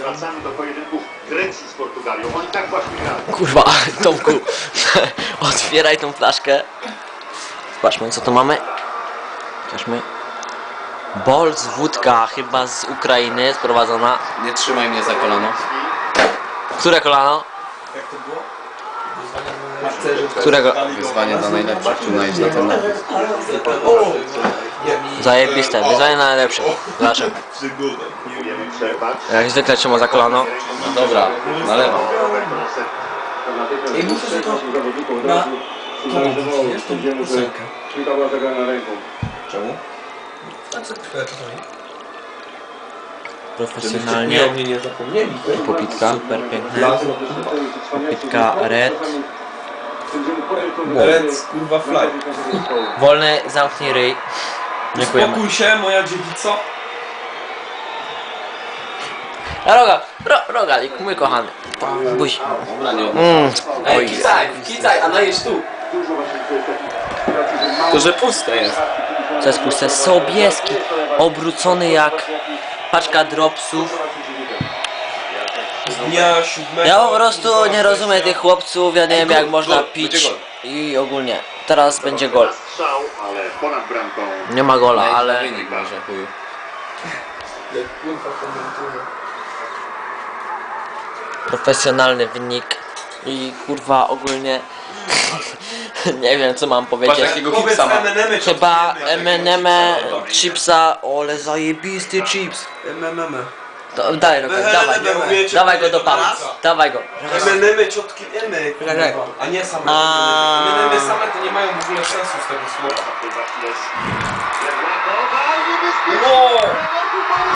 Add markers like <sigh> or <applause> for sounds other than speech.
wracamy do pojedynków Grecji z Portugalią. Oni tak właśnie grali. Kurwa, <laughs> Tomku, <laughs> otwieraj tą flaszkę. Zobaczmy, co tu mamy. Zobaczmy. Bolc, wódka, chyba z Ukrainy, sprowadzona. Nie trzymaj mnie za kolano. Które kolano? Jak to było? Którego? Wyzwanie dla najlepszych, tu najdź na ten napis. Zajebiste, wyzwanie na najlepsze. Zobaczmy. Jak zwykle trzyma za kolano. No dobra, na lewo. Ej, muszę to na to jest tą ósemkę. Piłka była zagrana ręką. Czemu? Tak chwilę czasami. Profesjonalnie. mnie nie zapomnieli. Popitka, super piękne. Popitka red. Red, kurwa, fly. Wolny, zamknij ryj. Dziękujemy. Spokój się, moja dziewico. Roga, ro, rogalik, mój kochany. Buź. Mm. Oj. kicaj, kicaj, a najeść tu. To, że puste jest. To jest puste. Sobieski. Obrócony jak paczka dropsów. Z dnia siódmego. Ja po prostu nie rozumiem tych chłopców. Ja nie wiem jak można pić. I ogólnie. Teraz będzie gol. Nie ma gola, ale wynik może, chuju. Kurwa, komentuję. Profesjonalny wynik. I kurwa ogólnie <laughs> nie wiem co mam powiedzieć. jakiego chipsa ma. Chyba M&M chipsa, ole zajebisty chips. MMM. To, daj Rogal, dawaj, umiecie dawaj go do palca? dawaj go. MNM ciotki Emy, kurwa. A nie same. A. MNM same to nie mają w ogóle sensu z tego słowa. Wow!